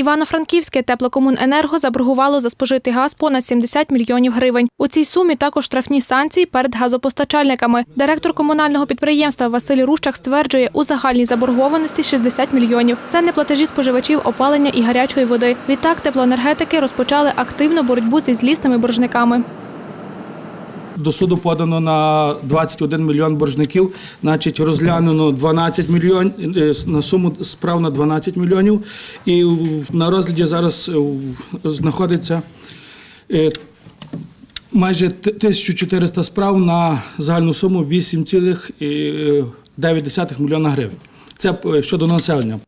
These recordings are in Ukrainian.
Івано-Франківське теплокомуненерго заборгувало за спожитий газ понад 70 мільйонів гривень. У цій сумі також штрафні санкції перед газопостачальниками. Директор комунального підприємства Василь Рущак стверджує, у загальній заборгованості 60 мільйонів. Це не платежі споживачів опалення і гарячої води. Відтак теплоенергетики розпочали активну боротьбу зі злісними боржниками. До суду подано на 21 мільйон боржників, значить розглянено 12 мільйонів е, на суму справ на 12 мільйонів. І на розгляді зараз е, знаходиться е, майже 1400 справ на загальну суму 8,9 мільйона гривень. Це щодо населення.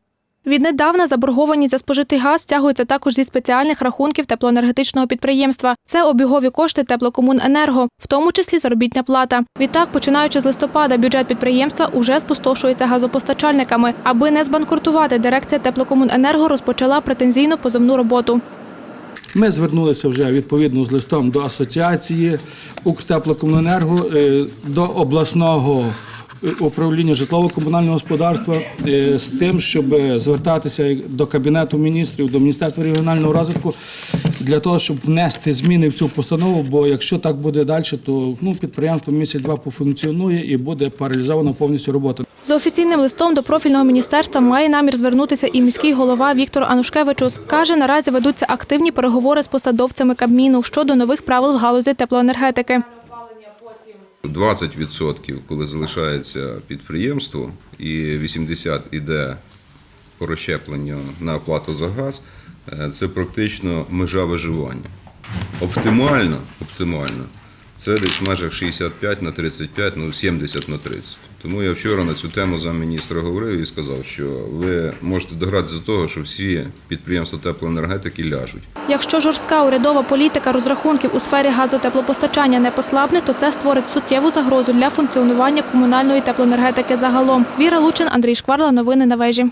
Віднедавна заборгованість за спожитий газ стягується також зі спеціальних рахунків теплоенергетичного підприємства. Це обігові кошти теплокомуненерго, в тому числі заробітня плата. Відтак, починаючи з листопада, бюджет підприємства уже спустошується газопостачальниками. Аби не збанкрутувати, дирекція теплокомуненерго розпочала претензійно позовну роботу. Ми звернулися вже відповідно з листом до асоціації Укртеплокомуненерго, е, до обласного управління житлово-комунального господарства е, з тим, щоб звертатися до Кабінету міністрів, до Міністерства регіонального розвитку для того, щоб внести зміни в цю постанову. Бо якщо так буде далі, то ну, підприємство місяць-два пофункціонує і буде паралізована повністю робота. За офіційним листом до профільного міністерства має намір звернутися і міський голова Віктор Анушкевичус. Каже, наразі ведуться активні переговори з посадовцями Кабміну щодо нових правил в галузі теплоенергетики. 20% коли залишається підприємство, і 80% іде по розщепленню на оплату за газ, е, це практично межа виживання. Оптимально, оптимально, це десь в межах 65 на 35, ну 70 на 30. Тому я вчора на цю тему замміністра говорив і сказав, що ви можете догратися до того, що всі підприємства теплоенергетики ляжуть. Якщо жорстка урядова політика розрахунків у сфері газотеплопостачання не послабне, то це створить суттєву загрозу для функціонування комунальної теплоенергетики загалом. Віра Лучин, Андрій Шкварла. Новини на вежі.